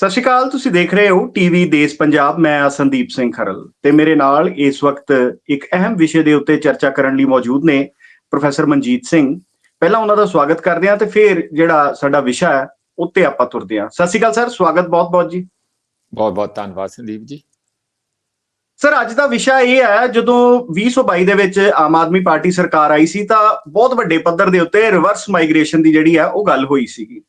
ਸਤਿ ਸ਼੍ਰੀ ਅਕਾਲ ਤੁਸੀਂ ਦੇਖ ਰਹੇ ਹੋ ਟੀਵੀ ਦੇਸ਼ ਪੰਜਾਬ ਮੈਂ ਆ ਸੰਦੀਪ ਸਿੰਘ ਖਰਲ ਤੇ ਮੇਰੇ ਨਾਲ ਇਸ ਵਕਤ ਇੱਕ ਅਹਿਮ ਵਿਸ਼ੇ ਦੇ ਉੱਤੇ ਚਰਚਾ ਕਰਨ ਲਈ ਮੌਜੂਦ ਨੇ ਪ੍ਰੋਫੈਸਰ ਮਨਜੀਤ ਸਿੰਘ। ਪਹਿਲਾਂ ਉਹਨਾਂ ਦਾ ਸਵਾਗਤ ਕਰਦੇ ਹਾਂ ਤੇ ਫਿਰ ਜਿਹੜਾ ਸਾਡਾ ਵਿਸ਼ਾ ਹੈ ਉੱਤੇ ਆਪਾਂ ਤੁਰਦੇ ਹਾਂ। ਸਤਿ ਸ਼੍ਰੀ ਅਕਾਲ ਸਰ ਸਵਾਗਤ ਬਹੁਤ-ਬਹੁਤ ਜੀ। ਬਹੁਤ ਬਹੁਤ ਧੰਨਵਾਦ ਸੰਦੀਪ ਜੀ। ਸਰ ਅੱਜ ਦਾ ਵਿਸ਼ਾ ਇਹ ਹੈ ਜਦੋਂ 2022 ਦੇ ਵਿੱਚ ਆਮ ਆਦਮੀ ਪਾਰਟੀ ਸਰਕਾਰ ਆਈ ਸੀ ਤਾਂ ਬਹੁਤ ਵੱਡੇ ਪੱਧਰ ਦੇ ਉੱਤੇ ਰਿਵਰਸ ਮਾਈਗ੍ਰੇਸ਼ਨ ਦੀ ਜਿਹੜੀ ਹੈ ਉਹ ਗੱਲ ਹੋਈ ਸੀਗੀ।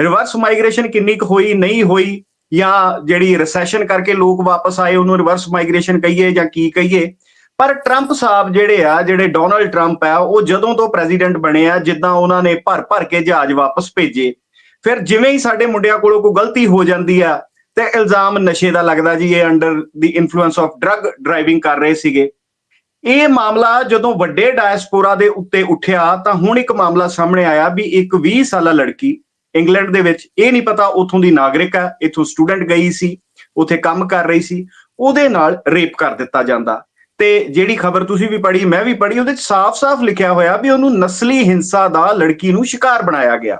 ਰਿਵਰਸ ਮਾਈਗ੍ਰੇਸ਼ਨ ਕਿੰਨੀ ਕੁ ਹੋਈ, ਨਹੀਂ ਹੋਈ, ਜਾਂ ਜਿਹੜੀ ਰੈਸੈਸ਼ਨ ਕਰਕੇ ਲੋਕ ਵਾਪਸ ਆਏ, ਉਹਨੂੰ ਰਿਵਰਸ ਮਾਈਗ੍ਰੇਸ਼ਨ ਕਹੀਏ ਜਾਂ ਕੀ ਕਹੀਏ। ਪਰ ਟਰੰਪ ਸਾਹਿਬ ਜਿਹੜੇ ਆ, ਜਿਹੜੇ ਡੋਨਲਡ ਟਰੰਪ ਆ, ਉਹ ਜਦੋਂ ਤੋਂ ਪ੍ਰੈਜ਼ੀਡੈਂਟ ਬਣੇ ਆ, ਜਿੱਦਾਂ ਉਹਨਾਂ ਨੇ ਭਰ ਭਰ ਕੇ ਜਹਾਜ਼ ਵਾਪਸ ਭੇਜੇ, ਫਿਰ ਜਿਵੇਂ ਹੀ ਸਾਡੇ ਮੁੰਡਿਆਂ ਕੋਲੋਂ ਕੋਈ ਗਲਤੀ ਹੋ ਜਾਂਦੀ ਆ, ਤੇ ਇਲਜ਼ਾਮ ਨਸ਼ੇ ਦਾ ਲੱਗਦਾ ਜੀ, ਇਹ under the influence of drug driving ਕਰ ਰਹੇ ਸੀਗੇ। ਇਹ ਮਾਮਲਾ ਜਦੋਂ ਵੱਡੇ ਡਾਇਸਪੋਰਾ ਦੇ ਉੱਤੇ ਉੱਠਿਆ, ਤਾਂ ਹੁਣ ਇੱਕ ਮਾਮਲਾ ਸਾਹਮਣੇ ਆਇਆ ਵੀ ਇੱਕ 20 ਸਾਲਾ ਲੜਕੀ ਇੰਗਲੈਂਡ ਦੇ ਵਿੱਚ ਇਹ ਨਹੀਂ ਪਤਾ ਉਥੋਂ ਦੀ ਨਾਗਰਿਕ ਆ ਇਥੋਂ ਸਟੂਡੈਂਟ ਗਈ ਸੀ, ਉਥੇ ਕੰਮ ਕਰ ਰਹੀ ਸੀ, ਉਹਦੇ ਨਾਲ ਰੇਪ ਕਰ ਦਿੱਤਾ ਜਾਂਦਾ। ਤੇ ਜਿਹੜੀ ਖਬਰ ਤੁਸੀਂ ਵੀ ਪੜ੍ਹੀ, ਮੈਂ ਵੀ ਪੜ੍ਹੀ, ਉਹਦੇ ਵਿੱਚ ਸਾਫ਼-ਸਾਫ਼ ਲਿਖਿਆ ਹੋਇਆ ਵੀ ਉਹਨੂੰ ਨਸਲੀ ਹਿੰਸਾ ਦਾ ਲੜਕੀ ਨੂੰ ਸ਼ਿਕਾਰ ਬਣਾਇਆ ਗਿਆ।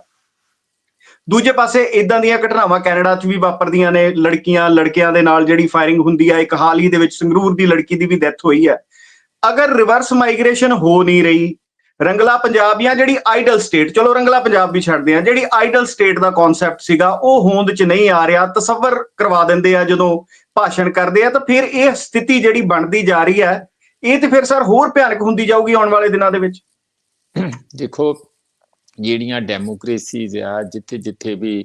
ਦੂਜੇ ਪਾਸੇ ਇਦਾਂ ਦੀਆਂ ਘਟਨਾਵਾਂ ਕੈਨੇਡਾ 'ਚ ਵੀ ਵਾਪਰਦੀਆਂ ਨੇ, ਲੜਕੀਆਂ, ਲੜਕਿਆਂ ਦੇ ਨਾਲ ਜਿਹੜੀ ਫਾਇਰਿੰਗ ਹੁੰਦੀ ਹੈ ਇੱਕ ਹਾਲ ਹੀ ਦੇ ਵਿੱਚ ਸੰਗਰੂਰ ਦੀ ਲੜਕੀ ਦੀ ਵੀ ਡੈਥ ਹੋਈ ਹੈ। ਅਗਰ ਰਿਵਰਸ ਮਾਈਗ੍ਰੇਸ਼ਨ ਹੋ ਨਹੀਂ ਰਹੀ ਰੰਗਲਾ ਪੰਜਾਬ ਜਾਂ ਜਿਹੜੀ ਆਈਡਲ ਸਟੇਟ, ਚਲੋ ਰੰਗਲਾ ਪੰਜਾਬ ਵੀ ਛੱਡਦੇ ਆ ਜਿਹੜੀ ਆਈਡਲ ਸਟੇਟ ਦਾ ਕਨਸੈਪਟ ਸੀਗਾ, ਉਹ ਹੋਂਦ 'ਚ ਨਹੀਂ ਆ ਰਿਹਾ, ਤਸੱਵਰ ਕਰਵਾ ਦਿੰਦੇ ਆ ਜਦੋਂ ਭਾਸ਼ਣ ਕਰਦੇ ਆ, ਤਾਂ ਫਿਰ ਇਹ ਸਥਿਤੀ ਜਿਹੜੀ ਬਣਦੀ ਜਾ ਰਹੀ ਹੈ, ਇਹ ਤੇ ਫਿਰ ਸਰ ਹੋਰ ਭਿਆਨਕ ਹੁੰਦੀ ਜਾਊਗੀ ਆਉਣ ਵਾਲੇ ਦਿਨਾਂ ਦੇ ਵਿੱਚ। ਦੇਖੋ, ਜਿਹੜੀਆਂ ਡੈਮੋਕ੍ਰੇਸੀਜ਼ ਆ ਜਿੱਥੇ ਜਿੱਥੇ ਵੀ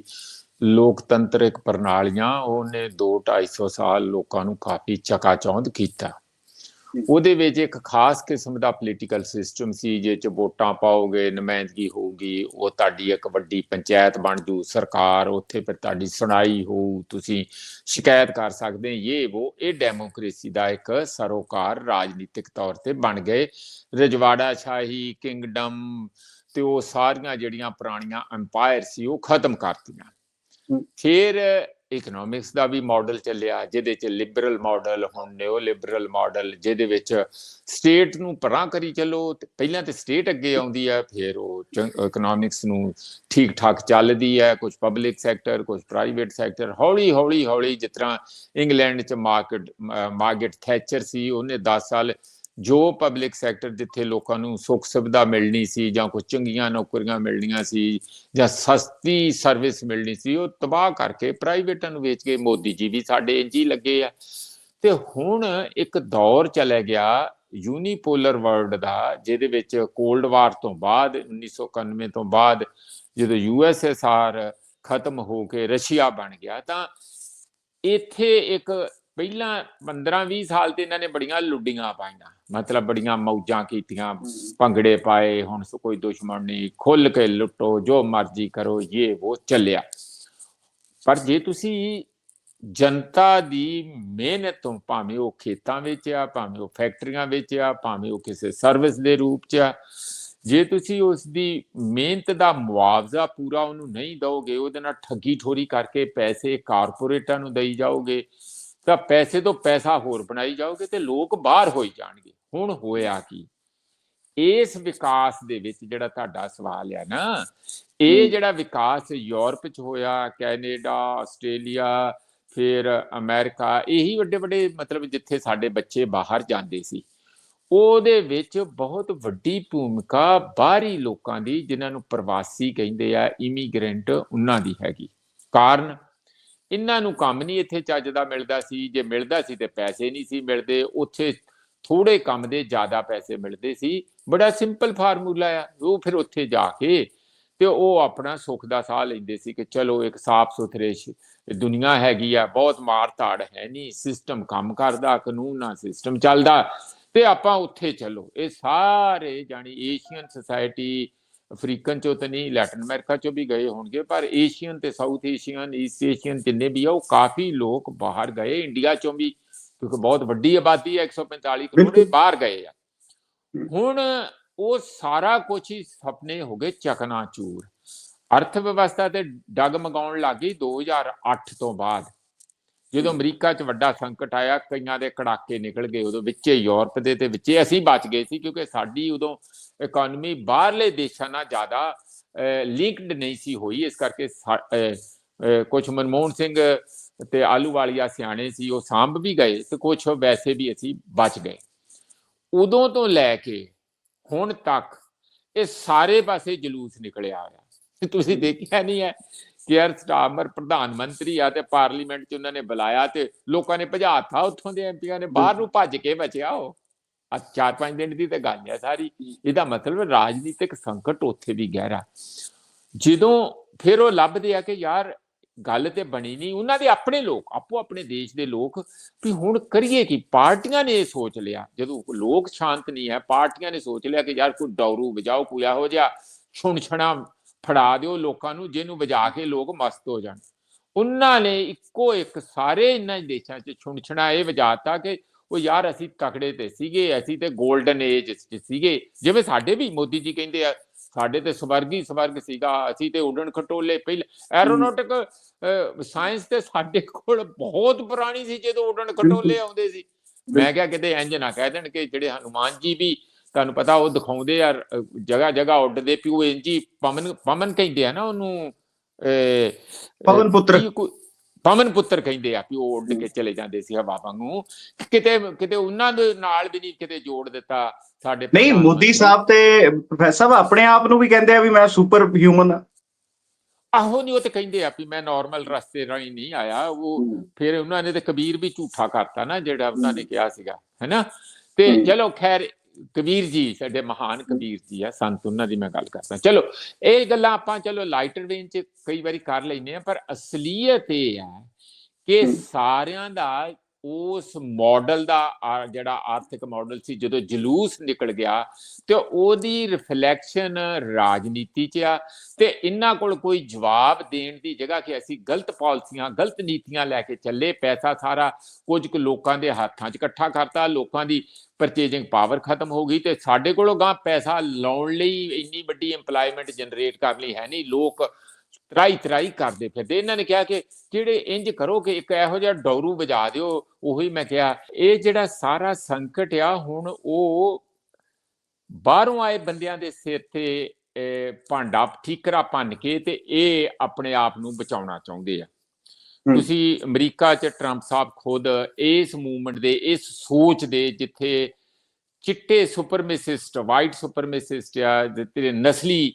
ਲੋਕਤੰਤਰਿਕ ਪ੍ਰਣਾਲੀਆਂ, ਉਹਨੇ 2 250 ਸਾਲ ਲੋਕਾਂ ਨੂੰ ਕਾਫੀ ਚਕਾਚੌਂਧ ਕੀਤਾ। ਉਹਦੇ ਵਿੱਚ ਇੱਕ ਖਾਸ ਕਿਸਮ ਦਾ ਪੋਲੀਟੀਕਲ ਸਿਸਟਮ ਸੀ ਜੇ ਚ ਵੋਟਾਂ ਪਾਓਗੇ ਨੁਮਾਇੰਦਗੀ ਹੋਊਗੀ ਉਹ ਤੁਹਾਡੀ ਇੱਕ ਵੱਡੀ ਪੰਚਾਇਤ ਬਣ ਜੂ ਸਰਕਾਰ ਉੱਥੇ ਫਿਰ ਤੁਹਾਡੀ ਸੁਣਾਈ ਹੋਊ ਤੁਸੀਂ ਸ਼ਿਕਾਇਤ ਕਰ ਸਕਦੇ ਇਹ ਉਹ ਇਹ ਡੈਮੋਕ੍ਰੇਸੀ ਦਾ ਇੱਕ ਸਰੋਕਾਰ ਰਾਜਨੀਤਿਕ ਤੌਰ ਤੇ ਬਣ ਗਏ। ਰਜਵਾੜਾ ਸ਼ਾਹੀ ਕਿੰਗਡਮ ਤੇ ਉਹ ਸਾਰੀਆਂ ਜਿਹੜੀਆਂ ਪੁਰਾਣੀਆਂ ਐਮਪਾਇਰ ਸੀ ਉਹ ਖਤਮ ਕਰਤੀਆਂ। ਫਿਰ ਇਕਨੋਮਿਕਸ ਦਾ ਵੀ ਮਾਡਲ ਚੱਲਿਆ, ਜਿਹਦੇ ਚ ਲਿਬਰਲ ਮਾਡਲ ਹੁਣ ਨਿਓ ਲਿਬਰਲ ਮਾਡਲ ਜਿਹਦੇ ਵਿੱਚ ਸਟੇਟ ਨੂੰ ਪਰਾਂ ਕਰੀ ਚੱਲੋ ਪਹਿਲਾਂ ਤੇ ਸਟੇਟ ਅੱਗੇ ਆਉਂਦੀ ਹੈ ਫਿਰ ਉਹ ਇਕਨੋਮਿਕਸ ਨੂੰ ਠੀਕ ਠਾਕ ਚੱਲਦੀ ਹੈ ਕੁਝ ਪਬਲਿਕ ਸੈਕਟਰ ਕੁਝ ਪ੍ਰਾਈਵੇਟ ਸੈਕਟਰ ਹੌਲੀ ਹੌਲੀ ਹੌਲੀ ਜਿਸ ਤਰ੍ਹਾਂ ਇੰਗਲੈਂਡ ਚ ਮਾਰਕਟ ਮਾਰਗਟ ਥੈਚਰ ਸੀ, ਉਹਨੇ 10 ਸਾਲ ਜੋ ਪਬਲਿਕ ਸੈਕਟਰ ਜਿੱਥੇ ਲੋਕਾਂ ਨੂੰ ਸੁੱਖ ਸੁਵਿਧਾ ਮਿਲਣੀ ਸੀ ਜਾਂ ਕੋਈ ਚੰਗੀਆਂ ਨੌਕਰੀਆਂ ਮਿਲਣੀਆਂ ਸੀ ਜਾਂ ਸਸਤੀ ਸਰਵਿਸ ਮਿਲਣੀ ਸੀ, ਉਹ ਤਬਾਹ ਕਰਕੇ ਪ੍ਰਾਈਵੇਟਾਂ ਨੂੰ ਵੇਚ ਕੇ ਮੋਦੀ ਜੀ ਵੀ ਸਾਡੇ ਇੰਜ ਹੀ ਲੱਗੇ ਆ। ਤੇ ਹੁਣ ਇੱਕ ਦੌਰ ਚਲੇ ਗਿਆ ਯੂਨੀਪੋਲਰ ਵਰਲਡ ਦਾ, ਜਿਹਦੇ ਵਿੱਚ ਕੋਲਡ ਵਾਰ ਤੋਂ ਬਾਅਦ 1991 ਤੋਂ ਬਾਅਦ ਜਦੋਂ ਯੂਐਸਐਸਆਰ ਖਤਮ ਹੋ ਕੇ ਰਸ਼ੀਆ ਬਣ ਗਿਆ, ਤਾਂ ਇੱਥੇ ਇੱਕ ਪਹਿਲਾਂ 15-20 ਸਾਲ ਤੇ ਇਹਨਾਂ ਨੇ ਬੜੀਆਂ ਲੁੱਡੀਆਂ ਪਾਈਆਂ ਮਤਲਬ ਬੜੀਆਂ ਮੌਜਾਂ ਕੀਤੀਆਂ ਭੰਗੜੇ ਪਾਏ ਹੁਣ ਕੋਈ ਦੁਸ਼ਮਣ ਨਹੀਂ ਖੁੱਲ ਕੇ ਲੁੱਟੋ ਜੋ ਮਰਜ਼ੀ ਕਰੋ ਇਹ ਉਹ ਚੱਲਿਆ। ਪਰ ਜੇ ਤੁਸੀਂ ਜਨਤਾ ਦੀ ਮਿਹਨਤ ਤੋਂ ਭਾਵੇਂ ਉਹ ਖੇਤਾਂ ਵਿੱਚ ਆ ਭਾਵੇਂ ਉਹ ਫੈਕਟਰੀਆਂ ਵਿੱਚ ਆ ਭਾਵੇਂ ਉਹ ਕਿਸੇ ਸਰਵਿਸ ਦੇ ਰੂਪ 'ਚ ਆ ਜੇ ਤੁਸੀਂ ਉਸ ਦੀ ਮਿਹਨਤ ਦਾ ਮੁਆਵਜ਼ਾ ਪੂਰਾ ਉਹਨੂੰ ਨਹੀਂ ਦੋਗੇ ਉਹਦੇ ਨਾਲ ਠੱਗੀ ਠੋਰੀ ਕਰਕੇ ਪੈਸੇ ਕਾਰਪੋਰੇਟਾਂ ਨੂੰ ਦੇਈ ਜਾਓਗੇ ਤਾਂ ਪੈਸੇ ਤੋਂ ਪੈਸਾ ਹੋਰ ਬਣਾਈ ਜਾਓਗੇ ਤੇ ਲੋਕ ਬਾਹਰ ਹੋਈ ਜਾਣਗੇ। ਹੁਣ ਹੋਇਆ ਕੀ? ਇਸ ਵਿਕਾਸ ਦੇ ਵਿੱਚ ਜਿਹੜਾ ਤੁਹਾਡਾ ਸਵਾਲ ਹੈ ਨਾ ਇਹ ਜਿਹੜਾ ਵਿਕਾਸ ਯੂਰਪ ਚ ਹੋਇਆ ਕੈਨੇਡਾ ਆਸਟ੍ਰੇਲੀਆ ਫਿਰ ਅਮਰੀਕਾ ਇਹੀ ਵੱਡੇ ਵੱਡੇ ਮਤਲਬ ਜਿੱਥੇ ਸਾਡੇ ਬੱਚੇ ਬਾਹਰ ਜਾਂਦੇ ਸੀ ਉਹਦੇ ਵਿੱਚ ਬਹੁਤ ਵੱਡੀ ਭੂਮਿਕਾ ਬਾਹਰੀ ਲੋਕਾਂ ਦੀ ਜਿਨ੍ਹਾਂ ਨੂੰ ਪ੍ਰਵਾਸੀ ਕਹਿੰਦੇ ਆ ਇਮੀਗ੍ਰੈਂਟ ਉਹਨਾਂ ਦੀ ਹੈਗੀ। ਕਾਰਨ ਇਹਨਾਂ ਨੂੰ ਕੰਮ ਨਹੀਂ ਇੱਥੇ ਚੱਜ ਦਾ ਮਿਲਦਾ ਸੀ। ਜੇ ਮਿਲਦਾ ਸੀ ਤੇ ਪੈਸੇ ਨਹੀਂ ਸੀ ਮਿਲਦੇ। ਉੱਥੇ ਥੋੜੇ ਕੰਮ ਦੇ ਜ਼ਿਆਦਾ ਪੈਸੇ ਮਿਲਦੇ ਸੀ। ਬੜਾ ਸਿੰਪਲ ਫਾਰਮੂਲਾ ਆ। ਉਹ ਫਿਰ ਉੱਥੇ ਜਾ ਕੇ ਤੇ ਉਹ ਆਪਣਾ ਸੁੱਖ ਦਾ ਸਾਹ ਲੈਂਦੇ ਸੀ ਕਿ ਚਲੋ ਇੱਕ ਸਾਫ਼ ਸੁਥਰੇ ਦੁਨੀਆ ਹੈਗੀ ਆ। ਬਹੁਤ ਮਾਰ ਧਾੜ ਹੈ ਨਹੀਂ। ਸਿਸਟਮ ਕੰਮ ਕਰਦਾ, ਕਾਨੂੰਨ ਨਾਲ ਸਿਸਟਮ ਚੱਲਦਾ ਤੇ ਆਪਾਂ ਉੱਥੇ ਚੱਲੋ। ਇਹ ਸਾਰੇ ਜਾਨੀ ਏਸ਼ੀਅਨ ਸੁਸਾਇਟੀ ਅਫਰੀਕਨ ਚੋਂ ਤਾਂ ਨਹੀਂ ਲੈਟਨ ਅਮਰੀਕਾ ਚੋਂ ਵੀ ਗਏ ਹੋਣਗੇ ਪਰ ਏਸ਼ੀਅਨ ਤੇ ਸਾਊਥ ਏਸ਼ੀਅਨ ਈਸਟ ਏਸ਼ੀਅਨ ਜਿੰਨੇ ਵੀ ਆ ਉਹ ਕਾਫੀ ਲੋਕ ਬਾਹਰ ਗਏ ਇੰਡੀਆ ਚੋਂ ਵੀ ਕਿਉਂਕਿ ਬਹੁਤ ਵੱਡੀ ਆਬਾਦੀ ਹੈ 145 ਕਰੋੜ ਦੇ ਬਾਹਰ ਗਏ ਆ। ਹੁਣ ਉਹ ਸਾਰਾ ਕੁਝ ਹੀ ਸੁਪਨੇ ਹੋ ਗਏ ਚਕਨਾਚੂਰ। ਅਰਥ ਵਿਵਸਥਾ ਤੇ ਡਗ ਮਗਾਉਣ ਲੱਗੀ 2008 ਤੋਂ ਬਾਅਦ। ਜਦੋਂ ਅਮਰੀਕਾ 'ਚ ਵੱਡਾ ਸੰਕਟ ਆਇਆ ਕਈਆਂ ਦੇ ਕੜਾਕੇ ਨਿਕਲ ਗਏ ਉਦੋਂ ਵਿੱਚੇ ਯੂਰਪ ਦੇ ਤੇ ਵਿੱਚੇ ਅਸੀਂ ਬਚ ਗਏ ਸੀ ਕਿਉਂਕਿ ਸਾਡੀ ਉਦੋਂ ਇਕਨੋਮੀ ਬਾਹਰਲੇ ਦੇਸ਼ਾਂ ਨਾਲ ਜ਼ਿਆਦਾ ਲਿੰਕਡ ਨਹੀਂ ਸੀ ਹੋਈ। ਇਸ ਕਰਕੇ ਕੁਝ ਮਨਮੋਹਨ ਸਿੰਘ ਤੇ ਆਲੂ ਵਾਲੀਆ ਸਿਆਣੇ ਸੀ ਉਹ ਸਾਂਭ ਵੀ ਗਏ ਤੇ ਕੁਝ ਵੈਸੇ ਵੀ ਅਸੀਂ ਬਚ ਗਏ। ਉਦੋਂ ਤੋਂ ਲੈ ਕੇ ਹੁਣ ਤੱਕ ਇਹ ਸਾਰੇ ਪਾਸੇ ਜਲੂਸ ਨਿਕਲਿਆ ਆ। ਤੁਸੀਂ ਦੇਖਿਆ ਨਹੀਂ ਹੈ ਕੇਅਰ ਸਟਾਰਮਰ ਪ੍ਰਧਾਨ ਮੰਤਰੀ ਆ ਤੇ ਪਾਰਲੀਮੈਂਟ 'ਚ ਉਹਨਾਂ ਨੇ ਬੁਲਾਇਆ ਤੇ ਲੋਕਾਂ ਨੇ ਭਜਾਤਾ ਉੱਥੋਂ ਦੇ ਐਮਪੀਆਂ ਨੇ। ਬਾਹਰ ਨੂੰ ਭੱਜ ਕੇ ਬਚਿਆ ਉਹ। ਆ ਚਾਰ ਪੰਜ ਦਿਨ ਦੀ ਤੇ ਗੱਲ ਹੈ ਸਾਰੀ। ਇਹਦਾ ਮਤਲਬ ਰਾਜਨੀਤਿਕ ਸੰਕਟ ਉੱਥੇ ਵੀ ਗਹਿਰਾ। ਜਦੋਂ ਫਿਰ ਉਹ ਲੱਭਦੇ ਆ ਕਿ ਯਾਰ ਗੱਲ ਤੇ ਬਣੀ ਨਹੀਂ, ਉਹਨਾਂ ਦੇ ਆਪਣੇ ਲੋਕ, ਆਪੋ ਆਪਣੇ ਦੇਸ਼ ਦੇ ਲੋਕ ਵੀ ਹੁਣ ਕਰੀਏ ਕੀ? ਪਾਰਟੀਆਂ ਨੇ ਇਹ ਸੋਚ ਲਿਆ। ਜਦੋਂ ਲੋਕ ਸ਼ਾਂਤ ਨਹੀਂ ਹੈ, ਪਾਰਟੀਆਂ ਨੇ ਸੋਚ ਲਿਆ ਕਿ ਯਾਰ ਕੋਈ ਡੌਰੂ ਵਜਾਓ, ਕੋਈ ਇਹੋ ਜਿਹਾ ਛੁਣਛਣਾ ਫੜਾ ਦਿਓ ਲੋਕਾਂ ਨੂੰ ਜਿਹਨੂੰ ਵਜਾ ਕੇ ਲੋਕ ਮਸਤ ਹੋ ਜਾਣ। ਉਹਨਾਂ ਨੇ ਇੱਕੋ ਇੱਕ ਸਾਰੇ ਇਹਨਾਂ ਦੇਸ਼ਾਂ 'ਚ ਛੁਣਛਣਾ ਇਹ ਵਜਾਤਾ ਕਿ ਉਹ ਯਾਰ ਅਸੀਂ ਤਕੜੇ ਤੇ ਸੀਗੇ ਅਸੀਂ ਤੇ 골ਡਨ ਏਜ 'ਚ ਸੀਗੇ। ਜਿਵੇਂ ਸਾਡੇ ਵੀ ਮੋਦੀ ਜੀ ਕਹਿੰਦੇ ਆ ਸਾਡੇ ਤੇ ਸਵਰਗੀ ਸਵਰਗ ਸੀਗਾ ਅਸੀਂ ਤੇ ਉਡਣ ਖਟੋਲੇ ਪਹਿਲੇ ਐਰੋਨੋਟਿਕ ਸਾਇੰਸ ਤੇ ਸਾਡੇ ਕੋਲ ਬਹੁਤ ਪੁਰਾਣੀ ਸੀ ਜਦੋਂ ਉਡਣ ਖਟੋਲੇ ਆਉਂਦੇ ਸੀ। ਮੈਂ ਕਿਹਾ ਕਿਤੇ ਇੰਜ ਨਾ ਕਹਿ ਦੇਣ ਕਿ ਜਿਹੜੇ ਹਨੂਮਾਨ ਜੀ ਵੀ ਤੁਹਾਨੂੰ ਪਤਾ ਉਹ ਦਿਖਾਉਂਦੇ ਆ ਜਗਾ ਜਗਾ ਉੱਡਦੇ ਪਿਓ ਇੰਜੀ ਪਵਨ ਪਵਨ ਕਹਿੰਦੇ ਆ ਨਾ ਉਹਨੂੰ ਪਵਨ ਪੁੱਤਰ। ਪਵਨ ਪੁੱਤਰ ਕਹਿੰਦੇ ਆ ਕਿ ਉਹ ਉੱਡ ਕੇ ਚਲੇ ਜਾਂਦੇ ਸੀ ਹਵਾ ਵਾਂਗੂ। ਕਿਤੇ ਕਿਤੇ ਉਹਨਾਂ ਦੇ ਨਾਲ ਵੀ ਨਹੀਂ ਕਿਤੇ ਜੋੜ ਦਿੱਤਾ ਸਾਡੇ ਨਹੀਂ ਮੋਦੀ ਸਾਹਿਬ ਤੇ ਪ੍ਰੋਫੈਸਰ ਸਾਹਿਬ ਆਪਣੇ ਆਪ ਨੂੰ ਵੀ ਕਹਿੰਦੇ ਆ ਵੀ ਮੈਂ ਸੁਪਰ ਹਿਊਮਨ ਆ। ਆਹੋ ਨਹੀਂ ਉਹ ਤੇ ਕਹਿੰਦੇ ਆ ਵੀ ਮੈਂ ਨਾਰਮਲ ਰਸਤੇ ਰਾਹੀਂ ਨਹੀਂ ਆਇਆ। ਉਹ ਫਿਰ ਉਹਨਾਂ ਨੇ ਤੇ ਕਬੀਰ ਵੀ ਝੂਠਾ ਕਰਤਾ ਨਾ ਜਿਹੜਾ ਉਹਨਾਂ ਨੇ ਕਿਹਾ ਸੀਗਾ ਹੈਨਾ? ਤੇ ਚਲੋ ਖੈਰ ਕਬੀਰ ਜੀ ਸਾਡੇ ਮਹਾਨ ਕਬੀਰ ਜੀ ਆ ਸੰਤ ਉਹਨਾਂ ਦੀ ਮੈਂ ਗੱਲ ਕਰਦਾ। ਚਲੋ ਇਹ ਗੱਲਾਂ ਆਪਾਂ ਚਲੋ ਲਾਈਟਰ ਵੇਨ ਚ ਕਈ ਵਾਰੀ ਕਰ ਲੈਨੇ ਆ ਪਰ ਅਸਲੀਅਤ ਇਹ ਹੈ ਕਿ ਸਾਰਿਆਂ ਦਾ ਉਸ ਮਾਡਲ ਦਾ ਜਿਹੜਾ ਆਰਥਿਕ ਮਾਡਲ ਸੀ, ਜਦੋਂ ਜਲੂਸ ਨਿਕਲ ਗਿਆ, ਤੇ ਉਹਦੀ ਰਿਫਲੈਕਸ਼ਨ ਰਾਜਨੀਤੀ 'ਚ ਆ, ਤੇ ਇਹਨਾਂ ਕੋਲ ਕੋਈ ਜਵਾਬ ਦੇਣ ਦੀ ਜਗ੍ਹਾ ਕਿ ਅਸੀਂ ਗਲਤ ਪਾਲਿਸੀਆਂ, ਗਲਤ ਨੀਤੀਆਂ ਲੈ ਕੇ ਚੱਲੇ, ਪੈਸਾ ਸਾਰਾ ਕੁਝ ਕੁ ਲੋਕਾਂ ਦੇ ਹੱਥਾਂ 'ਚ ਇਕੱਠਾ ਕਰਤਾ, ਲੋਕਾਂ ਦੀ ਪਰਚੇਜਿੰਗ ਪਾਵਰ ਖਤਮ ਹੋ ਗਈ, ਤੇ ਸਾਡੇ ਕੋਲੋਂ ਗਾਂ ਪੈਸਾ ਲਾਉਣ ਲਈ ਇੰਨੀ ਵੱਡੀ ਏਮਪਲੋਇਮੈਂਟ ਜਨਰੇਟ ਕਰਨ ਲਈ ਹੈ ਨਹੀਂ, ਲੋਕ ਤਰਾਈ ਤਰਾਈ ਕਰਦੇ ਫਿਰਦੇ। ਇਹਨਾਂ ਨੇ ਕਿਹਾ ਕਿ ਜਿਹੜੇ ਇੰਜ ਕਰੋ ਕਿ ਇੱਕ ਇਹੋ ਜਿਹਾ ਡੌਰੂ ਵਜਾ ਦਿਓ ਉਹੀ ਮੈਂ ਕਿਹਾ ਇਹ ਜਿਹੜਾ ਸਾਰਾ ਸੰਕਟ ਆ ਹੁਣ ਉਹ ਬਾਹਰੋਂ ਆਏ ਬੰਦਿਆਂ ਦੇ ਸਿਰ ਤੇ ਭਾਂਡਾ ਠੀਕਰਾ ਭੰਨ ਕੇ ਤੇ ਇਹ ਆਪਣੇ ਆਪ ਨੂੰ ਬਚਾਉਣਾ ਚਾਹੁੰਦੇ ਆ। ਤੁਸੀਂ ਅਮਰੀਕਾ 'ਚ ਟਰੰਪ ਸਾਹਿਬ ਖੁਦ ਇਸ ਮੂਵਮੈਂਟ ਦੇ ਇਸ ਸੋਚ ਦੇ ਜਿੱਥੇ ਚਿੱਟੇ ਸੁਪਰਮਿਸਿਸਟ ਵਾਈਟ ਸੁਪਰਮਿਸਿਸਟ ਆ ਜਿਹੜੇ ਨਸਲੀ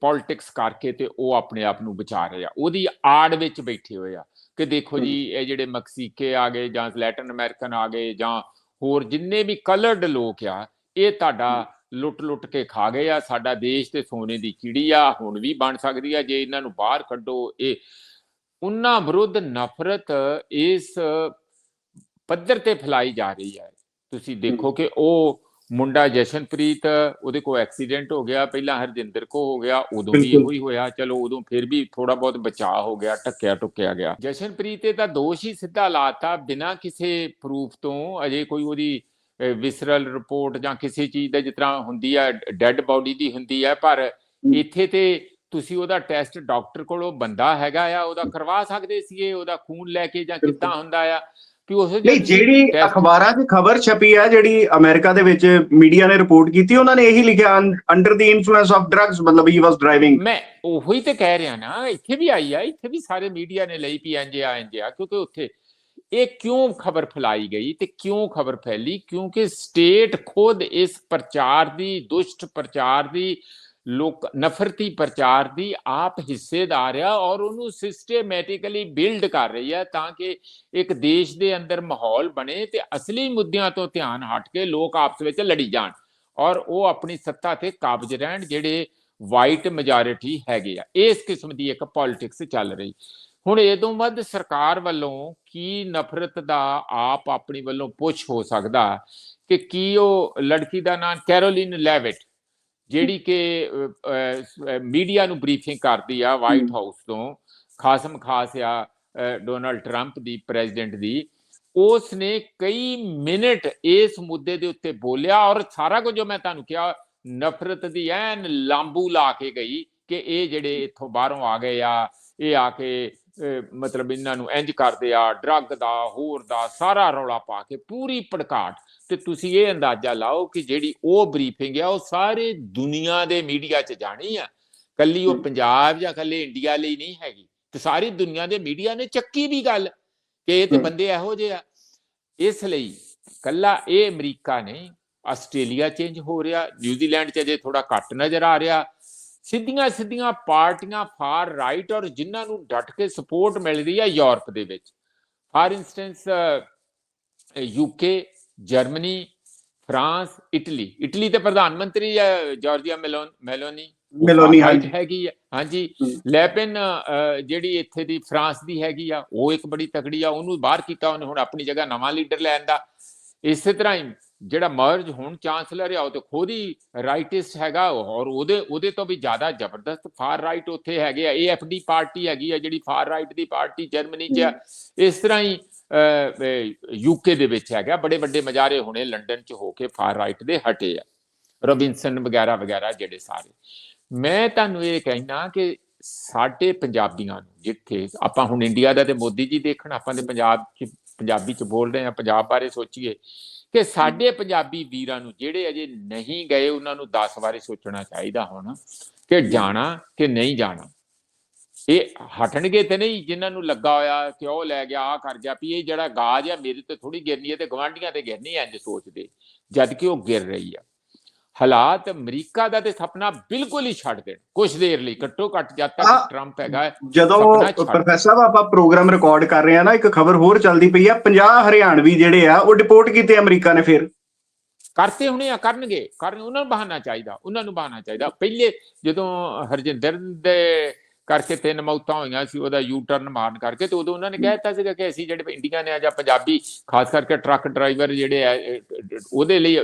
ਪੋਲਿਟਿਕਸ ਕਰਕੇ ਤੇ ਉਹ ਆਪਣੇ ਆਪ ਨੂੰ ਬਚਾ ਰਹੇ ਆ। ਉਹਦੀ ਆੜ ਵਿੱਚ ਬੈਠੇ ਹੋਏ ਆ ਕਿ ਦੇਖੋ ਜੀ ਇਹ ਜਿਹੜੇ ਮਕਸੀਕੇ ਆ ਗਏ ਜਾਂ ਲੈਟਨ ਅਮਰੀਕਨ ਆ ਗਏ ਜਾਂ ਹੋਰ ਜਿੰਨੇ ਵੀ ਕਲਰਡ ਲੋਕ ਆ ਇਹ ਤੁਹਾਡਾ ਲੁੱਟ ਲੁੱਟ ਕੇ ਖਾ ਗਏ ਆ। ਸਾਡਾ ਦੇਸ਼ ਤੇ ਸੋਨੇ ਦੀ ਚਿੜੀ ਆ ਹੁਣ ਵੀ ਬਣ ਸਕਦੀ ਆ। ਜੇ ਇਹਨਾਂ ਨੂੰ ਬਾਹਰ ਕੱਢੋ ਇਹ ਉਹਨਾਂ ਵਿਰੁੱਧ ਨਫ਼ਰਤ ਇਸ ਪੱਧਰ ਤੇ ਫੈਲਾਈ ਜਾ ਰਹੀ ਹੈ ਤੁਸੀਂ ਦੇਖੋ ਕਿ ਉਹ ਮੁੰਡਾ ਜਸ਼ਨਪ੍ਰੀਤ ਉਹਦੇ ਕੋ ਐਕਸੀਡੈਂਟ ਹੋ ਗਿਆ ਪਹਿਲਾਂ ਹਰਜਿੰਦਰ ਕੋ ਹੋ ਗਿਆ ਉਦੋਂ ਵੀ ਇਹੋ ਹੀ ਹੋਇਆ ਚਲੋ ਉਦੋਂ ਫਿਰ ਵੀ ਥੋੜਾ ਬਹੁਤ ਬਚਾਅ ਹੋ ਗਿਆ ਟੱਕਿਆ ਟੁੱਕਿਆ ਗਿਆ। ਜਸ਼ਨਪ੍ਰੀਤ ਤੇ ਤਾਂ ਦੋਸ਼ ਹੀ ਸਿੱਧਾ ਲਾਤਾ ਬਿਨਾਂ ਕਿਸੇ ਪ੍ਰੂਫ ਤੋਂ ਅਜੇ ਕੋਈ ਉਹਦੀ ਵਿਸਰਲ ਰਿਪੋਰਟ ਜਾਂ ਕਿਸੇ ਚੀਜ਼ ਦਾ ਤਰ੍ਹਾਂ ਹੁੰਦੀ ਹੈ ਡੈੱਡ ਬਾਡੀ ਦੀ ਹੁੰਦੀ ਹੈ ਪਰ ਇੱਥੇ ਤੇ ਤੁਸੀਂ ਉਹਦਾ ਟੈਸਟ ਡਾਕਟਰ ਕੋਲੋਂ ਬੰਦਾ ਹੈਗਾ ਆ ਉਹਦਾ ਕਰਵਾ ਸਕਦੇ ਸੀਗੇ ਉਹਦਾ ਖੂਨ ਲੈ ਕੇ ਜਾਂ ਕਿੱਦਾਂ ਹੁੰਦਾ ਆ। ਕਿ ਉਸ ਨਹੀਂ ਜਿਹੜੀ ਅਖਬਾਰਾਂ 'ਚ ਖਬਰ ਛਪੀ ਹੈ ਜਿਹੜੀ ਅਮਰੀਕਾ ਦੇ ਵਿੱਚ ਮੀਡੀਆ ਨੇ ਰਿਪੋਰਟ ਕੀਤੀ ਉਹਨਾਂ ਨੇ ਇਹੀ ਲਿਖਿਆ under the influence of drugs ਮਤਲਬ ਹੀ ਵਾਸ ਡਰਾਈਵਿੰਗ ਮੈਂ ਉਹੀ ਤੇ ਕਹਿ ਰਿਹਾ ਨਾ ਇੱਥੇ ਵੀ ਆਈ ਆ ਇੱਥੇ ਵੀ ਸਾਰੇ ਮੀਡੀਆ ਨੇ ਲਈ ਪੀ ਐਨਜੇ ਆ ਐਨਜੇ ਆ ਕਿਉਂਕਿ ਉੱਥੇ ਇਹ ਕਿਉਂ ਖਬਰ ਫੈਲਾਈ ਗਈ ਤੇ ਕਿਉਂ ਖਬਰ ਫੈਲੀ? ਕਿਉਂਕਿ ਸਟੇਟ ਖੁਦ ਇਸ ਪ੍ਰਚਾਰ ਦੀ ਦੁਸ਼ਟ ਪ੍ਰਚਾਰ ਦੀ ਲੋਕ ਨਫ਼ਰਤੀ ਪ੍ਰਚਾਰ ਦੀ ਆਪ ਹਿੱਸੇਦਾਰ ਆ ਔਰ ਉਹਨੂੰ ਸਿਸਟਮੈਟਿਕਲੀ ਬਿਲਡ ਕਰ ਰਹੀ ਹੈ ਤਾਂ ਕਿ ਇੱਕ ਦੇਸ਼ ਦੇ ਅੰਦਰ ਮਾਹੌਲ ਬਣੇ ਤੇ ਅਸਲੀ ਮੁੱਦਿਆਂ ਤੋਂ ਧਿਆਨ ਹਟ ਕੇ ਲੋਕ ਆਪਸ ਵਿੱਚ ਲੜੀ ਜਾਣ ਔਰ ਉਹ ਆਪਣੀ ਸੱਤਾ ਤੇ ਕਾਬਜ ਰਹਿਣ ਜਿਹੜੇ ਵਾਈਟ ਮੈਜੋਰਿਟੀ ਹੈਗੇ ਆ। ਇਸ ਕਿਸਮ ਦੀ ਇੱਕ ਪੋਲਿਟਿਕਸ ਚੱਲ ਰਹੀ। ਹੁਣ ਇਹ ਤੋਂ ਵੱਧ ਸਰਕਾਰ ਵੱਲੋਂ ਕੀ ਨਫ਼ਰਤ ਦਾ ਆਪ ਆਪਣੀ ਵੱਲੋਂ ਪੁੱਛ ਹੋ ਸਕਦਾ ਕਿ ਕੀ ਉਹ ਲੜਕੀ ਦਾ ਨਾਮ ਕੈਰੋਲਿਨ ਲੈਵਿਟ ਜਿਹੜੀ ਕਿ ਮੀਡੀਆ ਨੂੰ ਬਰੀਫਿੰਗ ਕਰਦੀ ਆ ਵਾਈਟ ਹਾਊਸ ਤੋਂ ਖਾਸਮ ਖਾਸ ਆ ਡੋਨਲਡ 트ੰਪ ਦੀ ਪ੍ਰੈਜ਼ੀਡੈਂਟ ਦੀ ਉਸ ਨੇ ਕਈ ਮਿੰਟ ਇਸ ਮੁੱਦੇ ਦੇ ਉੱਤੇ ਬੋਲਿਆ ਔਰ ਸਾਰਾ ਕੁਝ ਜੋ ਮੈਂ ਤੁਹਾਨੂੰ ਕਿਹਾ ਨਫ਼ਰਤ ਦੀ ਐਨ ਲਾਂਬੂ ਲਾ ਕੇ ਗਈ ਕਿ ਇਹ ਜਿਹੜੇ ਇੱਥੋਂ ਬਾਹਰੋਂ ਆ ਗਏ ਆ ਇਹ ਆ ਕੇ ਮਤਲਬ ਇਹਨਾਂ ਨੂੰ ਇੰਜ ਕਰਦੇ ਆ ਡਰੱਗ ਦਾ ਹੋਰ ਦਾ ਸਾਰਾ ਰੌਲਾ ਪਾ ਕੇ ਪੂਰੀ ਪੜਕਾਟ ਤੇ ਤੁਸੀਂ ਇਹ ਅੰਦਾਜ਼ਾ ਲਾਓ ਕਿ ਜਿਹੜੀ ਉਹ ਬਰੀਫਿੰਗ ਆ ਉਹ ਸਾਰੇ ਦੁਨੀਆ ਦੇ ਮੀਡੀਆ 'ਚ ਜਾਣੀ ਆ। ਕੱਲੀ ਉਹ ਪੰਜਾਬ ਜਾਂ ਕੱਲੇ ਇੰਡੀਆ ਲਈ ਨਹੀਂ ਹੈਗੀ। ਤੇ ਸਾਰੀ ਦੁਨੀਆ ਦੇ ਮੀਡੀਆ ਨੇ ਚੱਕੀ ਵੀ ਗੱਲ ਕਿ ਇਹ ਤੇ। ਬੰਦੇ ਇਹੋ ਜਿਹੇ ਆ। ਇਸ ਲਈ ਕੱਲਾ ਇਹ ਅਮਰੀਕਾ ਨਹੀਂ ਆਸਟ੍ਰੇਲੀਆ ਚੇਂਜ ਹੋ ਰਿਹਾ ਨਿਊਜ਼ੀਲੈਂਡ 'ਚ ਅਜੇ ਥੋੜਾ ਘੱਟ ਨਜ਼ਰ ਆ ਰਿਹਾ। ਸਿੱਧੀਆਂ ਸਿੱਧੀਆਂ ਪਾਰਟੀਆਂ ਫਾਰ ਰਾਈਟ ਔਰ ਜਿਨ੍ਹਾਂ ਨੂੰ ਡਟ ਕੇ ਸਪੋਰਟ ਮਿਲ ਰਹੀ ਹੈ ਯੂਰਪ ਦੇ ਵਿੱਚ। For instance UK Germany France Italy. Italy ਤੇ ਪ੍ਰਧਾਨ ਮੰਤਰੀ ਹੈ ਜਾਰਜੀਆ ਮੈਲੋਨ ਮੈਲੋਨੀ। ਮੈਲੋਨੀ। ਹੈਗੀ ਹੈ ਹਾਂਜੀ। ਲੈਪਨ ਜਿਹੜੀ ਇੱਥੇ ਦੀ ਫਰਾਂਸ ਦੀ ਹੈਗੀ ਆ ਉਹ ਇੱਕ ਬੜੀ ਤਕੜੀ ਆ। ਉਹਨੂੰ ਬਾਹਰ ਕੀਤਾ ਉਹਨੇ ਹੁਣ ਆਪਣੀ ਜਗ੍ਹਾ ਨਵਾਂ ਲੀਡਰ ਲੈਣ ਦਾ। ਇਸੇ ਤਰ੍ਹਾਂ ਹੀ ਜਿਹੜਾ ਮਰਜ ਹੁਣ ਚਾਂਸਲਰ ਆ ਉਹ ਤੇ ਖੁਦ ਹੀ ਰਾਈਟਿਸਟ ਹੈਗਾ ਔਰ ਉਹਦੇ ਉਹਦੇ ਤੋਂ ਵੀ ਜ਼ਿਆਦਾ ਜ਼ਬਰਦਸਤ ਫਾਰ ਰਾਈਟ ਉੱਥੇ ਹੈਗੇ ਆ। ਏਐਫਡੀ ਪਾਰਟੀ ਹੈਗੀ ਆ ਜਿਹੜੀ ਫਾਰ ਰਾਈਟ ਦੀ ਪਾਰਟੀ ਜਰਮਨੀ 'ਚ ਇਸ ਤਰ੍ਹਾਂ ਹੀ ਯੂਕੇ ਦੇ ਵਿੱਚ ਹੈਗਾ। ਬੜੇ ਵੱਡੇ ਮਜਾਰੇ ਹੋਣੇ ਲੰਡਨ 'ਚ ਹੋ ਕੇ ਫਾਰ ਰਾਈਟ ਦੇ ਹਟੇ ਆ। ਰੋਬਿਨਸਨ ਵਗੈਰਾ ਵਗੈਰਾ ਜਿਹੜੇ ਸਾਰੇ। ਮੈਂ ਤੁਹਾਨੂੰ ਇਹ ਕਹਿਣਾ ਕਿ ਸਾਡੇ ਪੰਜਾਬੀਆਂ ਨੂੰ ਜਿੱਥੇ ਆਪਾਂ ਹੁਣ ਇੰਡੀਆ ਦਾ ਤੇ ਮੋਦੀ ਜੀ ਦੇਖਣ, ਆਪਾਂ ਤੇ ਪੰਜਾਬ 'ਚ, ਪੰਜਾਬੀ 'ਚ ਬੋਲ ਰਹੇ ਆ ਪੰਜਾਬ ਬਾਰੇ ਸੋਚੀਏ ਕਿ ਸਾਡੇ ਪੰਜਾਬੀ ਵੀਰਾਂ ਨੂੰ ਜਿਹੜੇ ਅਜੇ ਨਹੀਂ ਗਏ, ਉਹਨਾਂ ਨੂੰ 10 ਵਾਰੀ ਸੋਚਣਾ ਚਾਹੀਦਾ ਹੁਣ ਕਿ ਜਾਣਾ ਕਿ ਨਹੀਂ ਜਾਣਾ। ਇਹ ਹਟਣਗੇ ਤੇ ਨਹੀਂ ਜਿਨ੍ਹਾਂ ਨੂੰ ਲੱਗਾ ਹੋਇਆ ਕਿ ਉਹ ਲੈ ਗਿਆ ਆ ਕਰ ਗਿਆ ਵੀ ਇਹ ਜਿਹੜਾ ਗਾਜ ਆ ਮੇਰੇ ਤੇ ਥੋੜੀ ਗਿਰਨੀ ਹੈ ਤੇ ਗਵਾਂਢੀਆਂ ਤੇ ਗਿਰਨੀ ਐ ਇੰਜ ਸੋਚਦੇ ਜਦ ਕਿ ਉਹ ਗਿਰ ਰਹੀ ਆ ਹਾਲਾਤ ਅਮਰੀਕਾ ਦਾ ਤੇ ਸੁਪਨਾ ਬਿਲਕੁਲ ਹੀ ਛੱਡ ਦੇਣ ਕੁਝ ਦੇਰ ਲਈ ਘੱਟੋ ਘੱਟ ਜਦ ਹਾਂ। ਤੱਕ ਟਰੰਪ ਹੈਗਾ ਹੈ, ਜਦੋਂ। ਪ੍ਰੋਫੈਸਰ ਸਾਹਿਬ ਆਪਾਂ ਪ੍ਰੋਗਰਾਮ ਰਿਕਾਰਡ ਕਰ ਰਹੇ ਆ ਨਾ ਇੱਕ ਖਬਰ ਹੋਰ ਚੱਲਦੀ ਪਈ ਆ 50 ਹਰਿਆਣਵੀ ਜਿਹੜੇ ਆ ਉਹ ਡਿਪੋਰਟ ਕੀਤੇ ਅਮਰੀਕਾ ਨੇ ਫਿਰ ਕਰਤੇ ਹੁਣੇ ਆ ਕਰਨਗੇ ਕਰਨ ਉਹਨਾਂ ਨੂੰ ਬਹਾਨਾ ਚਾਹੀਦਾ ਉਹਨਾਂ ਨੂੰ ਬਹਾਨਾ ਚਾਹੀਦਾ ਪਹਿਲੇ ਜਦੋਂ ਹਰਜਿੰਦਰ ਦੇ ਕਰਕੇ ਤਿੰਨ ਮੌਤਾਂ ਹੋਈਆਂ ਸੀ, ਉਹਦਾ ਯੂ ਟਰਨ ਮਾਰਨ ਕਰਕੇ ਤੇ ਉਦੋਂ ਉਹਨਾਂ ਨੇ ਕਹਿ ਦਿੱਤਾ ਸੀਗਾ ਕਿ ਅਸੀਂ ਜਿਹੜੇ ਇੰਡੀਅਨ ਆ ਜਾਂ ਪੰਜਾਬੀ, ਖਾਸ ਕਰਕੇ ਟਰੱਕ ਡਰਾਈਵਰ ਜਿਹੜੇ ਆ ਉਹਦੇ ਲਈ